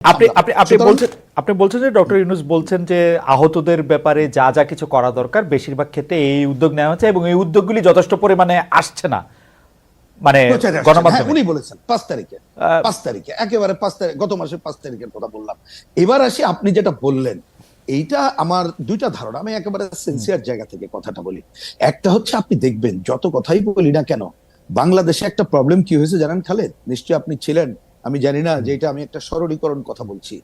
আপনি আপনি আপনি বলছেন আপনি বলছেন যে ডক্টর ইউনুস বলছেন যে আহতদের ব্যাপারে যা যা কিছু করা দরকার বেশিরভাগ ক্ষেত্রে এই উদ্যোগ নেওয়া হচ্ছে এবং এই উদ্যোগগুলি যথেষ্ট পরিমাণে আসছে না। মানে। হ্যাঁ, গণমাধ্যমে। উনি বলেছেন পাঁচ তারিখে পাঁচ তারিখে একেবারে পাঁচ তারিখ গত মাসের পাঁচ তারিখের কথা বললাম। এবার আসি আপনি যেটা বললেন এইটা আমার দুইটা ধারণা আমি একেবারে সিনসিয়ার জায়গা থেকে কথাটা বলি। একটা হচ্ছে আপনি দেখবেন যত কথাই বলি না কেন বাংলাদেশে একটা প্রবলেম কি হয়েছে জানেন খালেদ? নিশ্চয়ই আপনি ছিলেন আমি জানি না যে এটা আমি একটা সরলীকরণ কথা বলছি।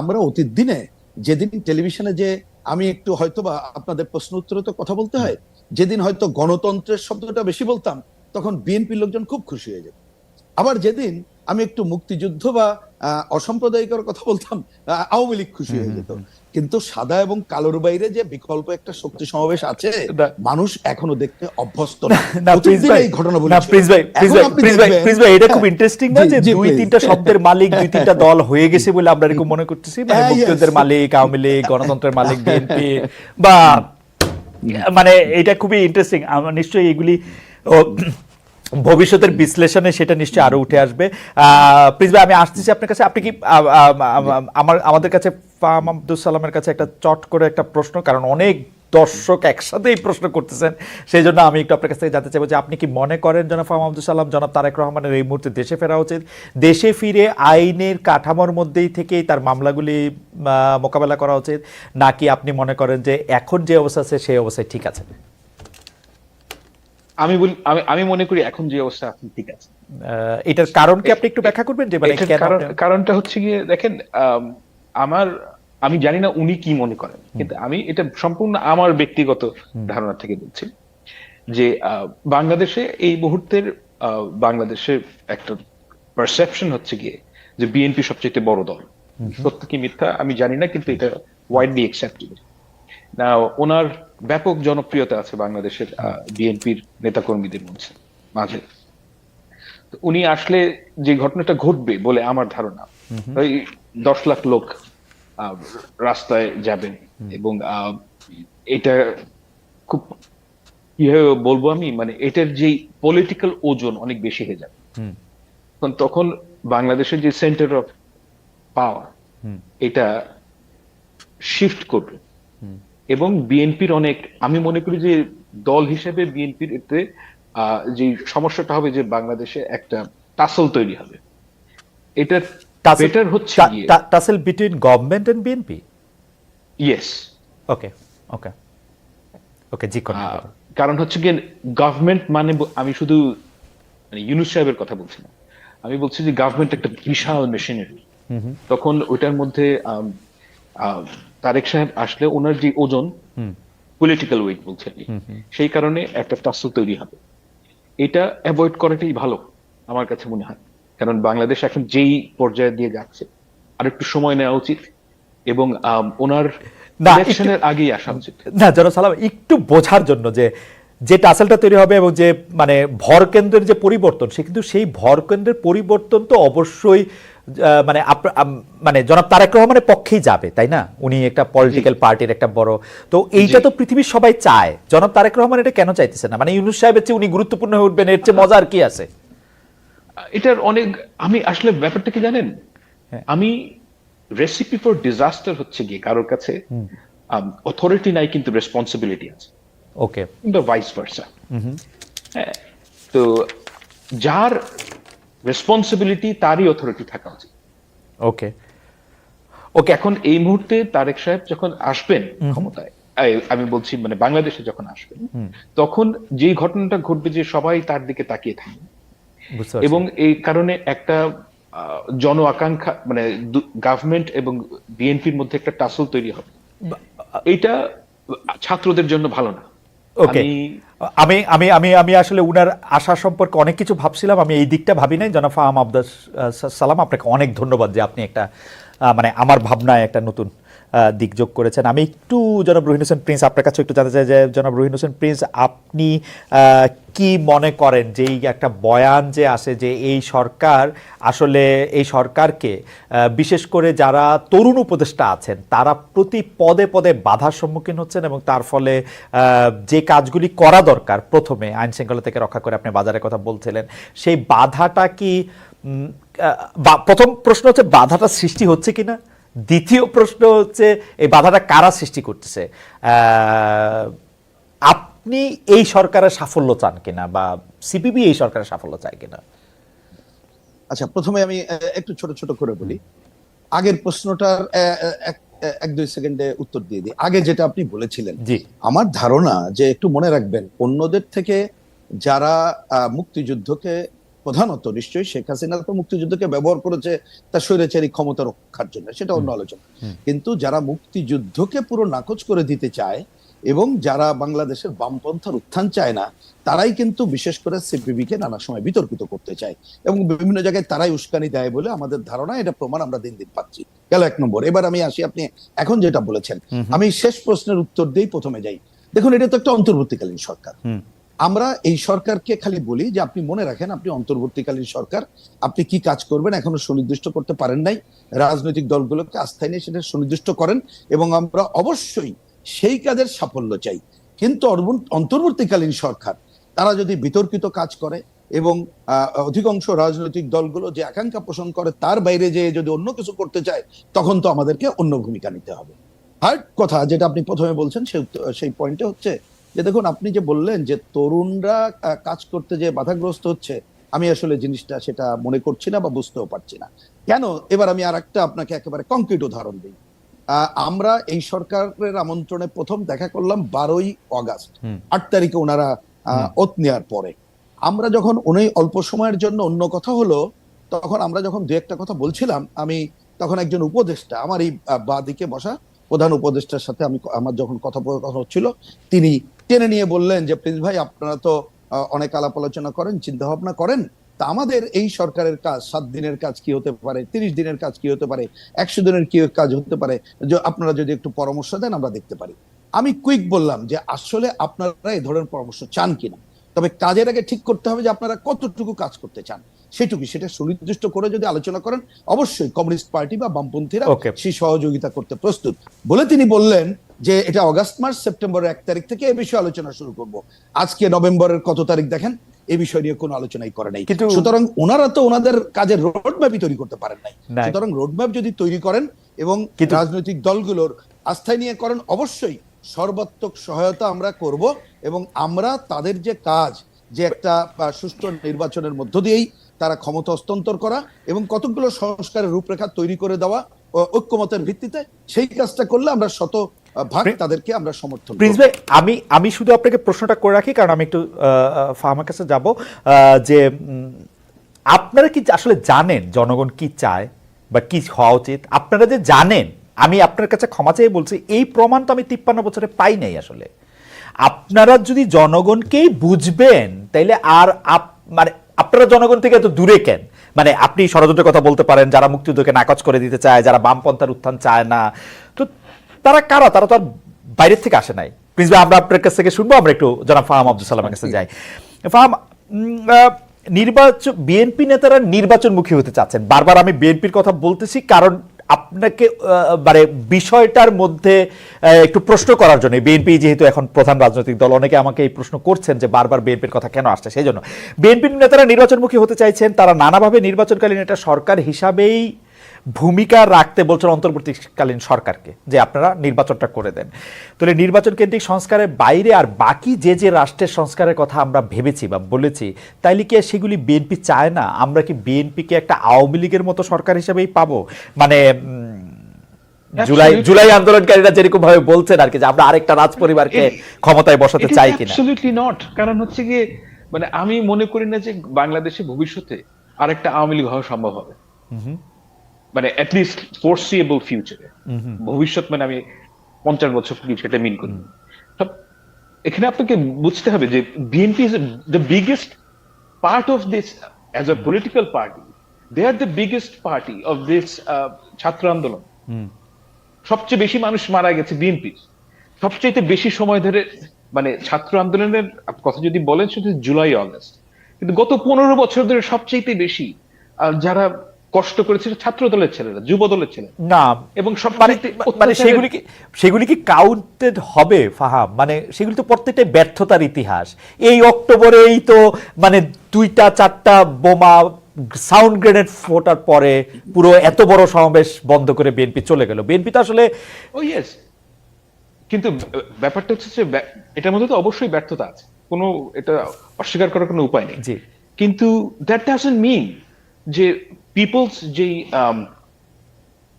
আমরা অতীত দিনে যেদিন টেলিভিশনে যে আমি একটু হয়তোবা আপনাদের প্রশ্ন উত্তরে তো কথা বলতে হয় যেদিন হয়তো গণতন্ত্রের শব্দটা বেশি বলতাম তখন বিএনপির লোকজন খুব খুশি হয়ে যেত। আবার যেদিন আমি একটু মুক্তিযুদ্ধ বা অসাম্প্রদায়িকর কথা বলতাম আওয়ামী লীগ খুশি হয়ে যেত। কিন্তু সাদা এবং কালোর বাইরে যে বিকল্প একটা শক্তি সমাবেশ আছে মানুষ এখনও দেখতে অভ্যস্ত না দিনে ভাই ঘটনা না প্রিন্স ভাই প্রিন্স ভাই প্রিন্স ভাই প্রিন্স ভাই এটা খুব ইন্টারেস্টিং না যে দুই তিনটা শব্দের মালিক দুই তিনটা দল হয়ে গেছে বলে আমরা এরকম মনে করতেছি। মানে হ্যাঁ, মুক্তিযুদ্ধের মালিক আওয়ামী লীগ গণতন্ত্রের মালিক বিএনপি বা মানে এটা খুবই ইন্টারেস্টিং আমরা নিশ্চয়ই এগুলি ভবিষ্যতের বিশ্লেষণে সেটা নিশ্চয়ই আরও উঠে আসবে। প্রিন্স ভাই, আমি আসতেছি আপনার কাছে। আপনি কি আমার, আমাদের কাছে ফাম আব্দুল সালামের কাছে একটা চট করে একটা প্রশ্ন, কারণ অনেক দর্শক একসাথে এই প্রশ্ন করতেছেন। সেই জন্য আমি একটু আপনার কাছ থেকে জানতে চাইব যে আপনি কি মনে করেন জনাব ফাম আব্দুল সালাম, জনাব তারেক রহমানের এই মুহূর্তে দেশে ফেরা উচিত? দেশে ফিরে আইনের কাঠামোর মধ্যেই থেকেই তার মামলাগুলি মোকাবেলা করা উচিত? নাকি আপনি মনে করেন যে এখন যে অবস্থা আছে, সেই অবস্থায় ঠিক আছে আমি বলি আমি আমি মনে করি এখন যে অবস্থা এখন ঠিক আছে। এটার কারণ কি আপনি একটু ব্যাখ্যা করবেন যে মানে আপনি- কারণটা হচ্ছে গিয়ে দেখেন আমার আমি জানি না উনি কি মনে করেন কিন্তু আমি এটা সম্পূর্ণ আমার ব্যক্তিগত ধারণা থেকে বলছি যে বাংলাদেশে এই মুহূর্তের আহ, বাংলাদেশের একটা পারসেপশন হচ্ছে গিয়ে যে বিএনপি সবচেয়ে বড় দল। সত্য কি মিথ্যা আমি জানি না কিন্তু এটা ওয়াইডলি অ্যাকসেপ্টেড ওনার ব্যাপক জনপ্রিয়তা আছে বাংলাদেশের বিএনপির নেতাকর্মীদের মধ্যে মাঝে। উনি আসলে যে ঘটনাটা ঘটবে বলে আমার ধারণা ওই দশ লাখ লোক রাস্তায় যাবেন এবং এটা খুব কীভাবে বলব আমি? মানে এটার যে পলিটিক্যাল ওজন অনেক বেশি হয়ে যাবে। তখন তখন বাংলাদেশের যে সেন্টার অফ পাওয়ার এটা শিফট করবে। এবং বিএনপির অনেক আমি মনে করি যে দল হিসেবে বিএনপির এতে যে সমস্যাটা হবে যে বাংলাদেশে একটা টাসল তৈরি হবে। এটা বেটার হচ্ছে tussle between government and BNP yes okay okay okay জি কারণ হচ্ছে গিয়ে গভর্নমেন্ট মানে আমি শুধু মানে ইউনুস সাহেবের কথা বলছি না। আমি বলছি যে গভর্নমেন্ট একটা বিশাল মেশিনারি তখন ওইটার মধ্যে তারেক সাহেব আসলে ওনার যে ওজন পলিটিক্যাল ওয়েট বলছে আর কি। সেই কারণে একটা টাসল তৈরি হবে। এটা অ্যাভয়েড করাটাই ভালো আমার কাছে মনে হয়। কারণ বাংলাদেশ এখন যেই পর্যায়ে দিয়ে যাচ্ছে আর একটু সময় নেওয়া উচিত এবং ওনার ইলেকশনের আগেই আসা উচিত। না জন সালাম একটু বোঝার জন্য যে যে টাসেলটা তৈরি হবে এবং যে মানে ভর কেন্দ্রের যে পরিবর্তন সে কিন্তু সেই ভর কেন্দ্রের পরিবর্তন তো অবশ্যই মানে মানে জনাব তারেক রহমানের পক্ষেই যাবে তাই না? উনি একটা পলিটিক্যাল পার্টির একটা বড় তো এইটা তো পৃথিবীর সবাই চায়। জনাব তারেক রহমান এটা কেন চাইতেছে না? মানে ইউনুস সাহেবের চেয়ে উনি গুরুত্বপূর্ণ হয়ে উঠবেন এর চেয়ে মজা আর কি আছে? এটার অনেক আমি আসলে ব্যাপারটা কি জানেন? হ্যাঁ। আমি রেসিপি ফর ডিজাস্টার হচ্ছে গিয়ে কারোর কাছে অথরিটি নাই কিন্তু রেসপন্সিবিলিটি আছে। ওকে কিংবা ভাইস ভার্সা তো যার রেসপন্সিবিলিটি তারই অথরিটি থাকা উচিত ওকে ওকে এখন এই মুহূর্তে তারেক সাহেব যখন আসবেন ক্ষমতায় আমি বলছি মানে বাংলাদেশে যখন আসবেন তখন যে ঘটনাটা ঘটবে যে সবাই তার দিকে তাকিয়ে থাকবে। এবং এই কারণে একটা জন আকাঙ্ক্ষা মানে গভর্নমেন্ট এবং বিএনপির মধ্যে একটা টাসল তৈরি হবে। এটা ছাত্রদের জন্য ভালো না। ওকে আমি আমি আমি আমি আমি আসলে উনার আশা সম্পর্কে অনেক কিছু ভাবছিলাম আমি এই দিকটা ভাবি নাই। জনাব ফাহাম আব্দাস সালাম আপনাকে অনেক ধন্যবাদ যে আপনি একটা আহ, মানে আমার ভাবনায় একটা নতুন আহ, দিক যোগ করেছেন। আমি একটু জনাব রহিন হোসেন প্রিন্স আপনার কাছে একটু জানতে চাই যে জনাব রহিন হোসেন প্রিন্স আপনি কি মনে করেন যে এই একটা বয়ান যে আসে যে এই সরকার আসলে এই সরকারকে বিশেষ করে যারা তরুণ উপদেষ্টা আছেন তারা প্রতি পদে পদে বাধার সম্মুখীন হচ্ছেন এবং তার ফলে যে কাজগুলি করা দরকার প্রথমে আইন শৃঙ্খলা থেকে রক্ষা করে আপনি বাজারের কথা বলছিলেন সেই বাধাটা কি প্রথম প্রশ্ন হচ্ছে বাধাটা সৃষ্টি হচ্ছে কিনা? দ্বিতীয় প্রশ্ন হচ্ছে এই বাধাটা কারা সৃষ্টি করতেছে? আপনি এই সরকারের সাফল্য চান কিনা বা সিপিবি এই সরকারের সাফল্য চায় কিনা? আচ্ছা প্রথমে আমি একটু ছোট ছোট করে বলি। আগের প্রশ্নটার এক দুই সেকেন্ডে উত্তর দিয়ে দিই। আগে যেটা আপনি বলেছিলেন আমার ধারণা যে একটু মনে রাখবেন অন্যদের থেকে যারা মুক্তিযুদ্ধকে প্রধানত নিশ্চয়ই শেখ হাসিনা তো মুক্তিযুদ্ধকে ব্যবহার করেছে তার স্বৈরাচারী ক্ষমতা রক্ষার জন্য সেটা অন্য আলোচনা। কিন্তু যারা মুক্তিযুদ্ধকে পুরো নাকচ করে দিতে চায় এবং যারা বাংলাদেশের বামপন্থার উত্থান চায় না তারাই কিন্তু বিশেষ করে সিপিবি কে নানা সময় বিতর্কিত করতে চায় এবং বিভিন্ন জায়গায় তারাই উস্কানি দেয় বলে আমাদের ধারণা এটা প্রমাণ আমরা দিন দিন পাচ্ছি। গেল এক নম্বর। এবার আমি আসি আপনি এখন যেটা বলেছেন। আমি শেষ প্রশ্নের উত্তর দিয়েই প্রথমে যাই। দেখুন এটা তো একটা অন্তর্বর্তীকালীন সরকার। আমরা এই সরকারকে খালি বলি যে আপনি মনে রাখেন, আপনি অন্তর্বর্তীকালীন সরকার, আপনি কি কাজ করবেন এখনও সুনির্দিষ্ট করতে পারেন নাই। রাজনৈতিক দলগুলোকে আস্থায় নিয়ে সেটা সুনির্দিষ্ট করেন এবং আমরা অবশ্যই সেই কাজের সাফল্য চাই। কিন্তু অন্তর্বর্তীকালীন সরকার, তারা যদি বিতর্কিত কাজ করে এবং অধিকাংশ রাজনৈতিক দলগুলো যে আকাঙ্ক্ষা পোষণ করে তার বাইরে যে যদি অন্য কিছু করতে চায়, তখন তো আমাদেরকে অন্য ভূমিকা নিতে হবে। আর কথা যেটা আপনি প্রথমে বলছেন সেই পয়েন্টে হচ্ছে যে দেখুন আপনি যে বললেন যে তরুণরা কাজ করতে যে বাধাগ্রস্ত হচ্ছে আমি আসলে জিনিসটা সেটা মনে করছি না বা বুঝতেও পারছি না। কেন? এবার আমি আর একটা আপনাকে একেবারে কংক্রিট উদাহরণ দিই। আমরা এই সরকারের আমন্ত্রণে প্রথম দেখা করলাম বারোই অগাস্ট। আট তারিখে ওনারা ওত নেওয়ার পরে। আমরা যখন উনি অল্প সময়ের জন্য অন্য কথা হলো তখন আমরা যখন দু একটা কথা বলছিলাম আমি তখন একজন উপদেষ্টা আমার এই বা দিকে বসা প্রধান উপদেষ্টার সাথে আমি আমার যখন কথোপকথন হচ্ছিল তিনি টেনে নিয়ে বললেন যে প্রিন্স ভাই আপনারা তো অনেক আলাপ আলোচনা করেন চিন্তা ভাবনা করেন। তা আমাদের এই সরকারের কাজ সাত দিনের কাজ কি হতে পারে তিরিশ দিনের কাজ কি হতে পারে একশো দিনের কি কাজ হতে পারে যে আপনারা যদি একটু পরামর্শ দেন আমরা দেখতে পারি। আমি কুইক বললাম যে আসলে আপনারা এই ধরনের পরামর্শ চান কিনা? তবে কাজের আগে ঠিক করতে হবে যে আপনারা কতটুকু কাজ করতে চান। সেটুকু সেটা সুনির্দিষ্ট করে যদি আলোচনা করেন অবশ্যই কমিউনিস্ট পার্টি বা বামপন্থীরা. সেই সহযোগিতা করতে প্রস্তুত। বলে তিনি বললেন যে এটা অগাস্ট মাস সেপ্টেম্বরের এক তারিখ থেকে এ বিষয়ে আলোচনা শুরু করব। আজকে নভেম্বরের কত তারিখ দেখেন? এই বিষয় নিয়ে কোনো আলোচনাই করে নাই। সুতরাং ওনারা তো ওনাদের কাজের রোড ম্যাপই তৈরি করতে পারেন নাই। সুতরাং রোড ম্যাপ যদি তৈরি করেন এবং রাজনৈতিক দলগুলোর আস্থায় নিয়ে করেন অবশ্যই সর্বাত্মক সহায়তা আমরা করব এবং আমরা তাদের যে কাজ যে একটা সুষ্ঠু নির্বাচনের মধ্য দিয়েই তারা ক্ষমতা হস্তান্তর করা এবং কতগুলো সংস্কারের রূপরেখা তৈরি করে দেওয়া ঐক্যমতের ভিত্তিতে সেই কাজটা করলে আমরা শত ভাগ তাদেরকে আমরা সমর্থন প্রিন্স। ভাই আমি আমি শুধু আপনাকে প্রশ্নটা করে রাখি কারণ আমি একটু ফার্মার কাছে যাব যে আপনারা কি আসলে জানেন জনগণ কি চায় বা কি হওয়া উচিত? আপনারা যে জানেন আমি আপনার কাছে ক্ষমা চেয়ে বলছি এই প্রমাণ তো আমি তিপ্পান্ন বছরে পাই নাই আসলে। আপনারা যদি জনগণকেই বুঝবেন তাইলে আর আপ- মানে আপনারা জনগণ থেকে এত দূরে কেন? মানে আপনি ষড়যন্ত্রের কথা বলতে পারেন যারা মুক্তিযুদ্ধকে নাকচ করে দিতে চায় যারা বামপন্থার উত্থান চায় না। তো তারা কারা? তারা তো আর বাইরের থেকে আসে নাই। প্লিজ আমরা আপনার কাছ থেকে শুনব আমরা একটু জনাব ফাহাম আব্দুল সালামের কাছে যাই। ফাহাম নির্বাচন বিএনপি নেতারা নির্বাচনমুখী হতে চাচ্ছেন। বারবার আমি বিএনপির কথা বলতেছি কারণ আপনাকে মানে বিষয়টার মধ্যে একটু প্রশ্ন করার জন্য। বিএনপি যেহেতু এখন প্রধান রাজনৈতিক দল অনেকে আমাকে এই প্রশ্ন করছেন যে বারবার বিএনপির কথা কেন আসছে সেই জন্য। বিএনপির নেতারা নির্বাচনমুখী হতে চাইছেন তারা নানাভাবে নির্বাচনকালীন একটা সরকার হিসাবেই ভূমিকা রাখতে বলছেন অন্তর্বর্তীকালীন সরকারকে যে আপনারা নির্বাচনটা করে দেন। তাহলে নির্বাচন কেন্দ্রিক সংস্কারের বাইরে আর বাকি যে যে রাষ্ট্রের সংস্কারের কথা আমরা ভেবেছি বা বলেছি তাইলে কি সেগুলি বিএনপি চায় না? আমরা কি বিএনপিকে একটা আওয়ামী লীগের মতো সরকার হিসেবেই পাবো? মানে জুলাই জুলাই আন্দোলনকারীরা যেরকম ভাবে বলছেন আর কি যে আমরা আরেকটা রাজ পরিবারকে ক্ষমতায় বসাতে চাই কিনা? অ্যাবসলিউটলি নট কারণ হচ্ছে গিয়ে মানে আমি মনে করি না যে বাংলাদেশে ভবিষ্যতে আরেকটা আওয়ামী লীগ হওয়া সম্ভব হবে। মানে অ্যাটলিস্ট ফোরসিয়েবল ফিউচারে ভবিষ্যৎ মানে আমি পঞ্চাশ বছর সেটা মিন করি। এখানে আপনাকে বুঝতে হবে যে BNP is the biggest part of this as a political party they are the biggest party of this ছাত্র আন্দোলন। সবচেয়ে বেশি মানুষ মারা গেছে বিএনপি সবচেয়ে বেশি সময় ধরে মানে ছাত্র আন্দোলনের কথা যদি বলেন সেটা জুলাই অগস্ট কিন্তু গত পনেরো বছর ধরে সবচেয়ে বেশি যারা কষ্ট করেছে সেটা ছাত্র দলের ছেলেরা যুব দলের ছেলেরা। না এবং সব মানে মানে সেগুলি কি সেগুলি কি কাউন্টেড হবে ফাহাম? মানে সেগুলি তো প্রত্যেকটাই ব্যর্থতার ইতিহাস। এই অক্টোবরেই তো মানে দুইটা চারটা বোমা সাউন্ড গ্রেনেড ফোটার পরে পুরো এত বড় সমাবেশ বন্ধ করে বিএনপি চলে গেল। বিএনপি তো আসলে ও ইয়েস কিন্তু ব্যাপারটা হচ্ছে যে এটার মধ্যে তো অবশ্যই ব্যর্থতা আছে। কোনো এটা অস্বীকার করার কোনো উপায় নেই। জি। কিন্তু দ্যাট ডাজন্ট মিন যে পিপলস যেই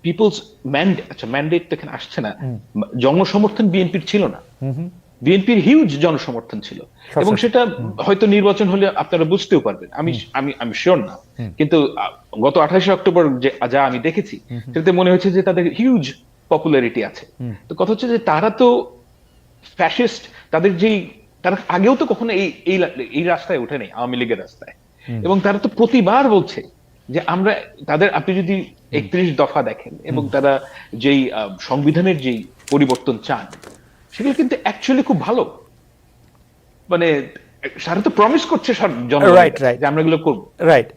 পিপলস ম্যান্ডেট আচ্ছা ম্যান্ডেট এখানে আসছে না। জনসমর্থন বিএনপির ছিল না। বিএনপির হিউজ জনসমর্থন ছিল। এবং সেটা হয়তো নির্বাচন হলে আপনারা বুঝতেও পারবেন। আমি আমি আমি শিওর না। কিন্তু গত আঠাশে অক্টোবর যে যা আমি দেখেছি সেটাতে মনে হয়েছে যে তাদের হিউজ পপুলারিটি আছে। তো কথা হচ্ছে যে তারা তো ফ্যাসিস্ট তাদের যেই তারা আগেও তো কখনো এই এই এই রাস্তায় ওঠে নেই আওয়ামী লীগের রাস্তায়। এবং তারা তো প্রতিবার বলছে যে আমরা তাদের আপনি যদি একত্রিশ দফা দেখেন এবং তারা যেই সংবিধানের যেই পরিবর্তন চান সেগুলো কিন্তু অ্যাকচুয়ালি খুব ভালো। মানে তারা তো প্রমিস করছে সব রাইট right. আমরা এগুলো করব। রাইট